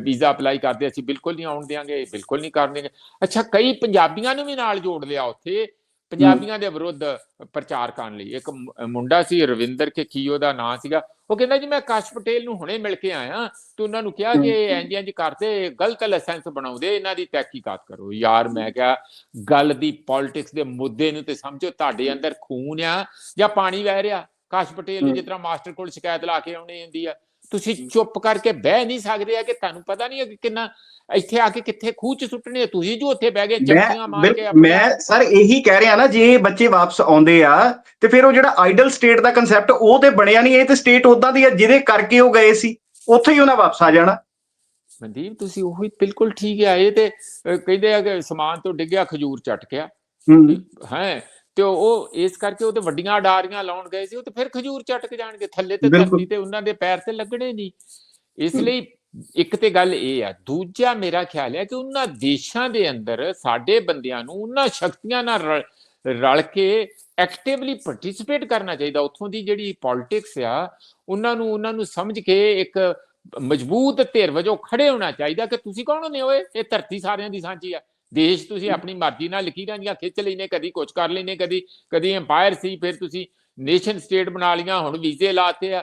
ਵੀਜ਼ਾ ਅਪਲਾਈ ਕਰਦੇ ਅਸੀਂ ਬਿਲਕੁਲ ਨਹੀਂ ਆਉਣ ਦਿਆਂਗੇ, ਬਿਲਕੁਲ ਨਹੀਂ ਕਰਨ ਦੇਵਾਂਗੇ ਅੱਛਾ, ਕਈ ਪੰਜਾਬੀਆਂ ਨੂੰ ਵੀ ਨਾਲ ਜੋੜ ਲਿਆ ਉੱਥੇ ਪੰਜਾਬੀਆਂ ਦੇ ਵਿਰੁੱਧ ਪ੍ਰਚਾਰ ਕਰਨ ਲਈ। ਇੱਕ ਮੁੰਡਾ ਸੀ ਰਵਿੰਦਰ ਕੇ ਕੀ ਉਹਦਾ ਨਾਂ ਸੀਗਾ? ਉਹ ਕਹਿੰਦਾ ਜੀ ਮੈਂ ਕਾਸ਼ ਪਟੇਲ ਨੂੰ ਹੁਣੇ ਮਿਲ ਕੇ ਆਇਆ। ਤੇ ਉਹਨਾਂ ਨੂੰ ਕਿਹਾ ਕਿ ਇੰਜ ਇੰਜ ਕਰਦੇ ਗਲਤ ਲਾਇਸੈਂਸ ਬਣਾਉਂਦੇ ਇਹਨਾਂ ਦੀ ਤਹਿਕੀਕਾਤ ਕਰੋ। ਯਾਰ ਮੈਂ ਕਿਹਾ ਗੱਲ ਦੀ ਪੋਲਿਟਿਕਸ ਦੇ ਮੁੱਦੇ ਨੂੰ ਤੇ ਸਮਝੋ ਤੁਹਾਡੇ ਅੰਦਰ ਖੂਨ ਆ ਜਾਂ ਪਾਣੀ ਵਹਿ ਰਿਹਾ। ਕਾਸ਼ ਪਟੇਲ ਨੂੰ। ਜਿਸ ਤਰ੍ਹਾਂ ਮਾਸਟਰ ਕੋਲ ਸ਼ਿਕਾਇਤ ਲਾ ਕੇ ਆਉਣੀ ਹੁੰਦੀ ਆ। ਤੁਸੀਂ ਚੁੱਪ ਕਰਕੇ ਬਹਿ ਨਹੀਂ ਸਕਦੇ ਆ ਕਿ ਤੁਹਾਨੂੰ ਪਤਾ ਨਹੀਂ ਕਿ ਕਿੰਨਾ ਇੱਥੇ ਆ ਕੇ ਕਿੱਥੇ ਖੂਹ ਚ ਸੁੱਟਣੇ ਆ। ਤੁਸੀਂ ਜੋ ਉੱਥੇ ਬਹਿ ਗਏ ਚੱਕੀਆਂ ਮਾਰ ਕੇ ਮੈਂ ਸਰ ਇਹੀ ਕਹਿ ਰਿਹਾ ਨਾ ਜੇ ਬੱਚੇ ਵਾਪਸ ਆਉਂਦੇ ਆ ਤੇ ਫਿਰ ਉਹ ਜਿਹੜਾ ਆਈਡਲ ਸਟੇਟ ਦਾ ਕਨਸੈਪਟ ਉਹ ਤੇ ਬਣਿਆ ਨਹੀਂ ਇਹ ਤੇ ਸਟੇਟ ਉਦਾਂ ਦੀ ਆ ਜਿਹਦੇ ਕਰਕੇ ਉਹ ਗਏ ਸੀ ਉੱਥੇ ਹੀ ਉਹਨਾਂ ਵਾਪਸ ਆ ਜਾਣਾ। ਮਨਦੀਪ ਤੁਸੀਂ ਉਹੀ ਬਿਲਕੁਲ ਠੀਕ ਹੈ ਇਹ ਤੇ ਕਹਿੰਦੇ ਆ ਕਿ ਸਮਾਨ ਤੋਂ ਡਿੱਗਿਆ ਖਜੂਰ ਚਟ ਗਿਆ। ਹੂੰ। ਹੈ ਤੇ ਉਹ ਇਸ ਕਰਕੇ ਉਹ ਤੇ ਵੱਡੀਆਂ ਅਡਾਰੀਆਂ ਲਾਉਣ ਗਏ ਸੀ ਉਹ ਤੇ ਫਿਰ ਖਜੂਰ ਚਟਕ ਜਾਣਗੇ। ਥੱਲੇ ਤੇ। ਧਰਤੀ ਤੇ ਉਹਨਾਂ ਦੇ ਪੈਰ ਤੇ ਲੱਗਣੇ ਨਹੀਂ ਇਸ। ਲਈ ਇੱਕ ਤੇ ਗੱਲ ਇਹ ਆ ਦੂਜਾ ਮੇਰਾ ਖਿਆਲ ਹੈ ਕਿ ਉਹਨਾਂ ਦੇਸ਼ਾਂ ਦੇ ਅੰਦਰ ਸਾਡੇ ਬੰਦਿਆਂ ਨੂੰ ਉਹਨਾਂ ਸ਼ਕਤੀਆਂ ਨਾਲ ਰਲ- ਕੇ ਐਕਟਿਵਲੀ ਪਾਰਟਿਸਿਪੇਟ ਕਰਨਾ ਚਾਹੀਦਾ। ਉੱਥੋਂ ਦੀ ਜਿਹੜੀ ਪੋਲਿਟਿਕਸ ਆ ਉਹਨਾਂ ਨੂੰ ਉਹਨਾਂ ਨੂੰ ਸਮਝ ਕੇ ਇੱਕ ਮਜ਼ਬੂਤ ਧਿਰ ਵਜੋਂ ਖੜੇ ਹੋਣਾ ਚਾਹੀਦਾ ਕਿ ਤੁਸੀਂ ਕੌਣ ਹੁੰਦੇ ਓਏ? ਇਹ ਧਰਤੀ ਸਾਰਿਆਂ ਦੀ ਸਾਂਝੀ ਆ। ਦੇਸ਼ ਤੁਸੀਂ ਆਪਣੀ ਮਰਜ਼ੀ ਨਾਲ ਲਕੀਰਾਂ ਦੀਆਂ ਖਿੱਚ ਲੈਨੇ ਕਦੀ ਕੁਝ ਕਰ ਲੈਨੇ ਕਦੀ ਕਦੀ ਐਮਪਾਇਰ ਸੀ ਫਿਰ ਤੁਸੀਂ ਨੇਸ਼ਨ ਸਟੇਟ ਬਣਾ ਲੀਆਂ ਹੁਣ ਵੀਜ਼ੇ ਲਾਤੇ ਆ।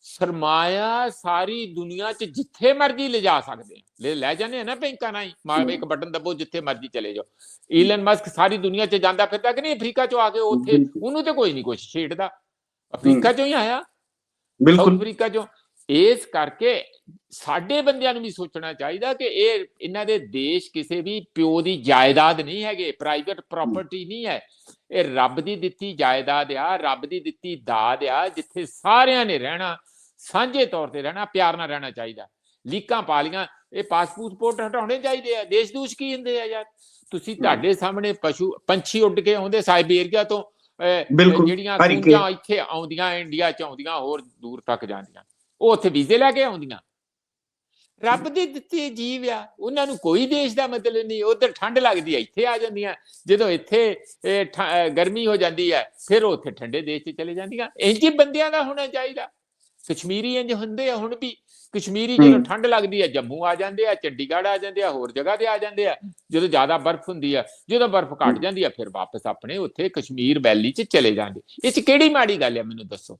ਸਰਮਾਇਆ ਸਾਰੀ ਦੁਨੀਆ 'ਚ ਜਿੱਥੇ ਮਰਜ਼ੀ ਲਿਜਾ ਸਕਦੇ ਆ। ਲੈ ਲੈ ਜਾਂਦੇ ਆ ਨਾ ਬੈਂਕਾਂ ਨਾਲ ਮਾਰ ਇੱਕ ਬਟਨ ਦਬੋ ਜਿੱਥੇ ਮਰਜ਼ੀ ਚਲੇ ਜਾਓ। ਈਲਨ ਮਸਕ ਸਾਰੀ ਦੁਨੀਆ 'ਚ ਜਾਂਦਾ ਫਿਰਦਾ ਕਿ ਨਹੀਂ? ਅਫਰੀਕਾ 'ਚੋਂ ਆ ਕੇ ਉੱਥੇ। ਉਹਨੂੰ ਤੇ ਕੋਈ ਨਹੀਂ ਕੁਝ ਛੇੜਦਾ। ਅਫਰੀਕਾ 'ਚੋਂ ਹੀ ਆਇਆ। ਬਿਲਕੁਲ। ਅਫਰੀਕਾ ਚੋਂ ਇਸ ਕਰਕੇ ਸਾਡੇ ਬੰਦਿਆਂ ਨੂੰ ਵੀ ਸੋਚਣਾ ਚਾਹੀਦਾ ਕਿ ਇਹ ਇਹਨਾਂ ਦੇ ਦੇਸ਼ ਕਿਸੇ ਵੀ ਪਿਓ ਦੀ ਜਾਇਦਾਦ ਨਹੀਂ ਹੈਗੇ ਪ੍ਰਾਈਵੇਟ ਪ੍ਰਾਪਰਟੀ ਨਹੀਂ ਹੈ। ਇਹ ਰੱਬ ਦੀ ਦਿੱਤੀ ਜਾਇਦਾਦ ਆ ਰੱਬ ਦੀ ਦਿੱਤੀ ਦਾਦ ਆ ਜਿੱਥੇ ਸਾਰਿਆਂ ਨੇ ਰਹਿਣਾ ਸਾਂਝੇ ਤੌਰ ਤੇ ਰਹਿਣਾ ਪਿਆਰ ਨਾਲ ਰਹਿਣਾ ਚਾਹੀਦਾ। ਲੀਕਾਂ ਪਾ ਲੀਆਂ ਇਹ ਪਾਸਪੋਰਟ ਹਟਾਉਣੇ ਚਾਹੀਦੇ ਆ ਦੇਸ਼ ਦੂਸ਼ ਕੀ ਹੁੰਦੇ ਆ ਯਾਰ? ਤੁਸੀਂ ਤੁਹਾਡੇ ਸਾਹਮਣੇ ਪਸ਼ੂ ਪੰਛੀ ਉੱਡ ਕੇ ਆਉਂਦੇ ਸਾਈਬੇਰੀਆ ਤੋਂ ਜਿਹੜੀਆਂ। ਕੂੰਜਾਂ ਇੱਥੇ ਆਉਂਦੀਆਂ ਇੰਡੀਆ ਚ ਆਉਂਦੀਆਂ ਹੋਰ ਦੂਰ ਤੱਕ ਜਾਂਦੀਆਂ। ਉਹ ਉੱਥੇ ਵੀਜ਼ੇ ਲੈ ਕੇ ਆਉਂਦੀਆਂ। ਰੱਬ ਦੇ ਦਿੱਤੇ ਜੀਵ ਆ ਉਹਨਾਂ ਨੂੰ ਕੋਈ ਦੇਸ਼ ਦਾ ਮਤਲਬ ਨਹੀਂ ਉਧਰ ਠੰਡ ਲੱਗਦੀ ਹੈ ਇੱਥੇ ਆ ਜਾਂਦੀਆਂ। ਜਦੋਂ ਇੱਥੇ ਗਰਮੀ ਹੋ ਜਾਂਦੀ ਹੈ ਫਿਰ ਉਹ ਉੱਥੇ ਠੰਡੇ ਦੇਸ਼ 'ਚ ਚਲੇ ਜਾਂਦੀਆਂ। ਇੰਜ ਹੀ ਬੰਦਿਆਂ ਦਾ ਹੋਣਾ ਚਾਹੀਦਾ। ਕਸ਼ਮੀਰੀ ਇੰਜ ਹੁੰਦੇ ਆ ਹੁਣ ਵੀ। ਕਸ਼ਮੀਰੀ ਜਦੋਂ। ਠੰਡ ਲੱਗਦੀ ਹੈ ਜੰਮੂ ਆ ਜਾਂਦੇ ਆ ਚੰਡੀਗੜ੍ਹ ਆ ਜਾਂਦੇ ਆ ਹੋਰ ਜਗ੍ਹਾ ਤੇ ਆ ਜਾਂਦੇ ਆ। ਜਦੋਂ ਜ਼ਿਆਦਾ ਬਰਫ਼ ਹੁੰਦੀ ਆ ਜਦੋਂ ਬਰਫ਼ ਘਟ ਜਾਂਦੀ ਆ ਫਿਰ ਵਾਪਸ ਆਪਣੇ ਉੱਥੇ ਕਸ਼ਮੀਰ ਵੈਲੀ 'ਚ ਚਲੇ ਜਾਂਦੇ। ਇਹ 'ਚ ਕਿਹੜੀ ਮਾੜੀ ਗੱਲ ਹੈ ਮੈਨੂੰ ਦੱਸੋ?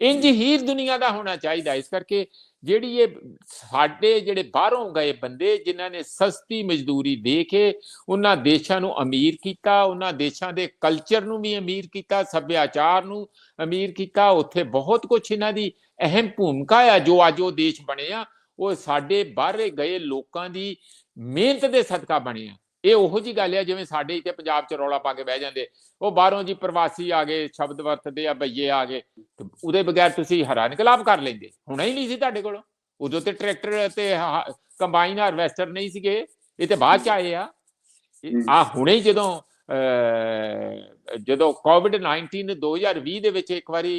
ਇੰਜ ਹੀ ਦੁਨੀਆ ਦਾ ਹੋਣਾ ਚਾਹੀਦਾ। ਇਸ ਕਰਕੇ ਜਿਹੜੀ ਇਹ ਸਾਡੇ ਜਿਹੜੇ ਬਾਹਰੋਂ ਗਏ ਬੰਦੇ, ਜਿਨ੍ਹਾਂ ਨੇ ਸਸਤੀ ਮਜ਼ਦੂਰੀ ਦੇ ਕੇ ਉਹਨਾਂ ਦੇਸ਼ਾਂ ਨੂੰ ਅਮੀਰ ਕੀਤਾ, ਉਹਨਾਂ ਦੇਸ਼ਾਂ ਦੇ ਕਲਚਰ ਨੂੰ ਵੀ ਅਮੀਰ ਕੀਤਾ, ਸੱਭਿਆਚਾਰ ਨੂੰ ਅਮੀਰ ਕੀਤਾ, ਉੱਥੇ ਬਹੁਤ ਕੁਝ ਇਹਨਾਂ ਦੀ ਅਹਿਮ ਭੂਮਿਕਾ ਆ, ਜੋ ਅੱਜ ਉਹ ਦੇਸ਼ ਬਣੇ ਆ ਉਹ ਸਾਡੇ ਬਾਹਰੇ ਗਏ ਲੋਕਾਂ ਦੀ ਮਿਹਨਤ ਦੇ ਸਦਕਾ ਬਣੇ ਆ। ਇਹ ਉਹੋ ਜੀ ਗੱਲ ਆ ਜਿਵੇਂ ਸਾਡੇ ਇੱਥੇ ਪੰਜਾਬ 'ਚ ਰੌਲਾ ਪਾ ਕੇ ਬਹਿ ਜਾਂਦੇ। ਉਹ ਬਾਹਰੋਂ ਜੀ ਪ੍ਰਵਾਸੀ ਆ ਗਏ ਸ਼ਬਦ ਵਰਤਦੇ ਆ ਬਈਏ ਆ ਗਏ ਉਹਦੇ ਬਗੈਰ ਤੁਸੀਂ ਹਰਾ ਇਨਕਲਾਬ ਕਰ ਲੈਂਦੇ। ਹੋਣਾ ਹੀ ਨਹੀਂ ਸੀ ਤੁਹਾਡੇ ਕੋਲ। ਉਦੋਂ ਤੇ ਟਰੈਕਟਰ ਤੇ ਕੰਬਾਈਨ ਹਾਰਵੈਸਟਰ ਨਹੀਂ ਸੀਗੇ ਇਹ ਤੇ ਬਾਅਦ ਚ ਆਏ ਆ। ਆ ਹੁਣੇ ਹੀ ਜਦੋਂ ਜਦੋਂ ਕੋਵਿਡ 19 2020 ਦੇ ਵਿੱਚ ਇੱਕ ਵਾਰੀ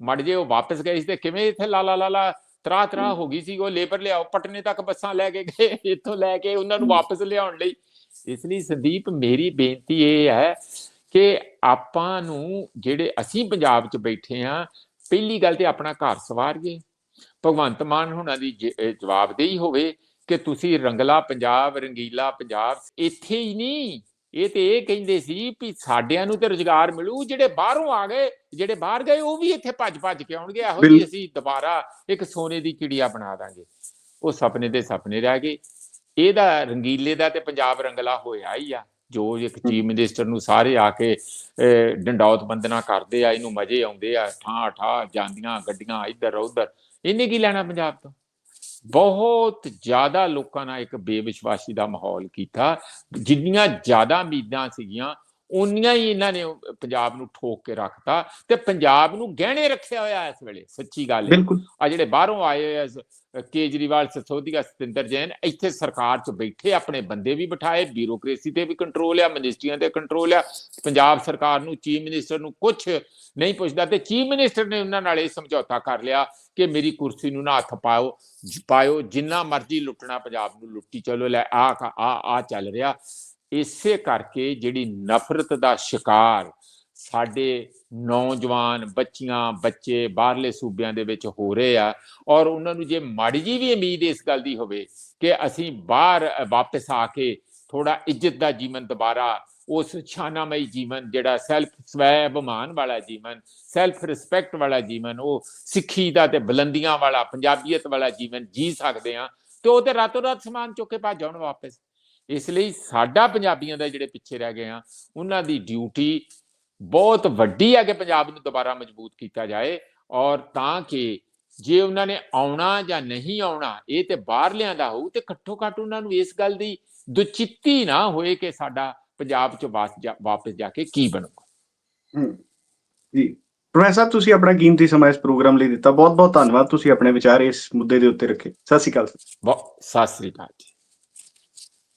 ਮੜ ਜੇ ਉਹ ਵਾਪਸ ਗਏ ਸੀ ਤੇ ਕਿਵੇਂ ਇੱਥੇ ਲਾ ਲਾ ਲਾ ਤਰਾ ਤਰਾ ਹੋ। ਗਈ ਸੀ ਉਹ ਲੇਬਰ ਲਿਆਓ ਪਟਨੇ ਤੱਕ ਬੱਸਾਂ ਲੈ ਕੇ ਗਏ ਇੱਥੋਂ ਲੈ ਕੇ ਉਹਨਾਂ ਨੂੰ। ਵਾਪਸ ਲਿਆਉਣ ਲਈ। ਇਸ ਲਈ ਸੰਦੀਪ ਮੇਰੀ ਬੇਨਤੀ ਇਹ ਹੈ ਕਿ ਆਪਾਂ ਨੂੰ ਜਿਹੜੇ ਅਸੀਂ ਪੰਜਾਬ 'ਚ ਬੈਠੇ ਆ ਪਹਿਲੀ ਗੱਲ ਤੇ ਆਪਣਾ ਘਰ ਸਵਾਰੀਏ। ਭਗਵੰਤ ਮਾਨ ਹੁਣਾਂ ਦੀ ਜਵਾਬਦੇਹੀ ਹੋਵੇ ਕਿ ਤੁਸੀਂ ਰੰਗਲਾ ਪੰਜਾਬ ਰੰਗੀਲਾ ਪੰਜਾਬ ਇੱਥੇ ਹੀ ਨਹੀਂ। ਇਹ ਤੇ ਇਹ ਕਹਿੰਦੇ ਸੀ ਵੀ ਸਾਡਿਆਂ ਨੂੰ ਤੇ ਰੁਜ਼ਗਾਰ ਮਿਲੂ ਜਿਹੜੇ ਬਾਹਰੋਂ ਆ ਗਏ ਜਿਹੜੇ ਬਾਹਰ ਗਏ ਉਹ ਵੀ ਇੱਥੇ ਭੱਜ ਭੱਜ ਕੇ ਆਉਣਗੇ। ਇਹੋ ਬਿਲ- ਜੀ ਅਸੀਂ ਦੁਬਾਰਾ ਇੱਕ ਸੋਨੇ ਦੀ ਚਿੜੀਆ ਬਣਾ ਦਾਂਗੇ। ਉਹ ਸੁਪਨੇ ਦੇ ਸੁਪਨੇ ਰਹਿ ਗਏ। ਇਹਦਾ ਰੰਗੀਲੇ ਦਾ ਤੇ ਪੰਜਾਬ ਰੰਗਲਾ ਹੋਇਆ ਹੀ ਆ। ਜੋ ਇੱਕ ਚੀਫ ਮਿਨਿਸਟਰ ਨੂੰ ਸਾਰੇ ਆ ਕੇ ਡੰਡੌਤ ਬੰਦਨਾ ਕਰਦੇ ਆ ਇਹਨੂੰ ਮਜ਼ੇ ਆਉਂਦੇ ਆ ਠਾਂ ਠਾਂ ਜਾਂਦੀਆਂ ਗੱਡੀਆਂ ਇੱਧਰ ਉੱਧਰ। ਇਹਨੇ ਕੀ ਲੈਣਾ ਪੰਜਾਬ ਤੋਂ? ਬਹੁਤ ਜ਼ਿਆਦਾ ਲੋਕਾਂ ਨਾਲ ਇੱਕ ਬੇਵਿਸ਼ਵਾਸੀ ਦਾ ਮਾਹੌਲ ਕੀਤਾ। ਜਿੰਨੀਆਂ ਜ਼ਿਆਦਾ ਉਮੀਦਾਂ ਸੀਗੀਆਂ ਉਨੀਆਂ ਹੀ ਇਹਨਾਂ ਨੇ ਪੰਜਾਬ ਨੂੰ ਠੋਕ ਕੇ ਰੱਖਤਾ ਤੇ ਪੰਜਾਬ ਨੂੰ ਗਹਿਣੇ ਰੱਖਿਆ ਹੋਇਆ ਇਸ ਵੇਲੇ ਸੱਚੀ ਗੱਲ ਹੈ। ਆ ਜਿਹੜੇ ਬਾਹਰੋਂ ਆਏ ਹੋਏ ਆ ਕੇਜਰੀਵਾਲ ਸਸੋਦੀਆ ਸਤਿੰਦਰ ਜੈਨ ਇੱਥੇ ਸਰਕਾਰ 'ਚ ਬੈਠੇ ਆਪਣੇ ਬੰਦੇ ਵੀ ਬਿਠਾਏ ਬਿਊਰੋਕ੍ਰੇਸੀ ਤੇ ਵੀ ਕੰਟਰੋਲ ਆ ਮਿਨਿਸਟਰੀਆਂ ਤੇ ਕੰਟਰੋਲ ਆ। ਪੰਜਾਬ ਸਰਕਾਰ ਨੂੰ ਚੀਫ ਮਿਨਿਸਟਰ ਨੂੰ ਕੁਝ ਨਹੀਂ ਪੁੱਛਦਾ ਤੇ ਚੀਫ ਮਿਨਿਸਟਰ ਨੇ ਉਹਨਾਂ ਨਾਲ ਇਹ ਸਮਝੌਤਾ ਕਰ ਲਿਆ ਕਿ ਮੇਰੀ ਕੁਰਸੀ ਨੂੰ ਨਾ ਹੱਥ ਪਾਓ ਪਾਇਓ ਜਿੰਨਾ ਮਰਜ਼ੀ ਲੁੱਟਣਾ ਪੰਜਾਬ ਨੂੰ ਲੁੱਟੀ ਚਲੋ ਲੈ ਆ ਆ ਆ ਚੱਲ ਰਿਹਾ। ਇਸੇ ਕਰਕੇ ਜਿਹੜੀ ਨਫ਼ਰਤ ਦਾ ਸ਼ਿਕਾਰ ਸਾਡੇ ਨੌਜਵਾਨ ਬੱਚੀਆਂ ਬੱਚੇ ਬਾਹਰਲੇ ਸੂਬਿਆਂ ਦੇ ਵਿੱਚ ਹੋ ਰਹੇ ਆ ਔਰ ਉਹਨਾਂ ਨੂੰ ਜੇ ਮਾੜੀ ਜੀ ਵੀ ਉਮੀਦ ਇਸ ਗੱਲ ਦੀ ਹੋਵੇ ਕਿ ਅਸੀਂ ਬਾਹਰ ਅ, ਵਾਪਸ ਆ ਕੇ ਥੋੜਾ ਇੱਜ਼ਤ ਦਾ ਜੀਵਨ ਦੁਬਾਰਾ ਉਸ ਸ਼ਾਨਾਮਈ ਜੀਵਨ ਜਿਹੜਾ ਸੈਲਫ ਸਵੈ ਅਭਿਮਾਨ ਵਾਲਾ ਜੀਵਨ ਸੈਲਫ ਰਿਸਪੈਕਟ ਵਾਲਾ ਜੀਵਨ ਉਹ ਸਿੱਖੀ ਦਾ ਤੇ ਬੁਲੰਦੀਆਂ ਵਾਲਾ ਪੰਜਾਬੀਅਤ ਵਾਲਾ ਜੀਵਨ ਜੀ ਸਕਦੇ ਆ ਤੇ ਉਹ ਤੇ ਰਾਤੋਂ ਰਾਤ ਸਮਾਨ ਚੁੱਕ ਕੇ ਭੱਜ ਜਾਣ ਵਾਪਸ। ਇਸ ਲਈ ਸਾਡਾ ਪੰਜਾਬੀਆਂ ਦਾ ਜਿਹੜੇ ਪਿੱਛੇ ਰਹਿ ਗਏ ਆ ਉਹਨਾਂ ਦੀ ਡਿਊਟੀ ਬਹੁਤ ਵੱਡੀ ਹੈ ਕਿ ਪੰਜਾਬ ਨੂੰ ਦੁਬਾਰਾ ਮਜ਼ਬੂਤ ਕੀਤਾ ਜਾਏ ਔਰ ਤਾਂ ਕਿ ਜੇ ਉਹਨਾਂ ਨੇ ਆਉਣਾ ਜਾਂ ਨਹੀਂ ਆਉਣਾ ਇਹ ਤੇ ਬਾਹਰ ਲਿਆਂਦਾ ਹੋਊ ਤੇ ਘੱਟੋ ਘੱਟ ਉਹਨਾਂ ਨੂੰ ਇਸ ਗੱਲ ਦੀ ਦੁਚਿੱਤੀ ਨਾ ਹੋਏ ਕਿ ਸਾਡਾ ਪੰਜਾਬ ਚ ਵਾਪਸ ਜਾ ਕੇ ਕੀ ਬਣੂਗਾ। ਜੀ। ਪ੍ਰੋਫੈਸਰ ਤੁਸੀਂ ਆਪਣਾ ਕੀਮਤੀ ਸਮਾਂ ਇਸ ਪ੍ਰੋਗਰਾਮ ਲਈ ਦਿੱਤਾ। ਬਹੁਤ ਬਹੁਤ ਧੰਨਵਾਦ। ਤੁਸੀਂ ਆਪਣੇ ਵਿਚਾਰ ਇਸ ਮੁੱਦੇ ਦੇ ਉੱਤੇ ਰੱਖੇ। ਸਤਿ ਸ਼੍ਰੀ ਅਕਾਲ ਸਤਿ ਸ੍ਰੀ ਅਕਾਲ ਜੀ।